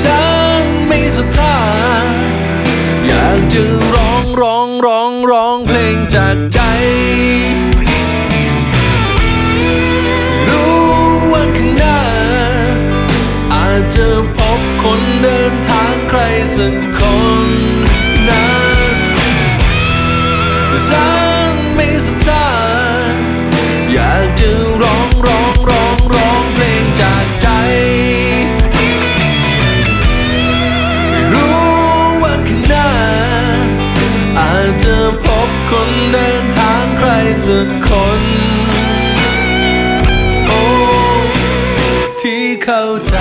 ศรัทธาอยากจะร้องร้องร้องร้องเพลงจากใจ รู้วันข้างหน้า อาจจะพบคนเดินทางใครสักคนนั้นฉันไมีศรัทธา เจอพบคนเดินทางใครสักคน โอ้ ที่เข้าใจ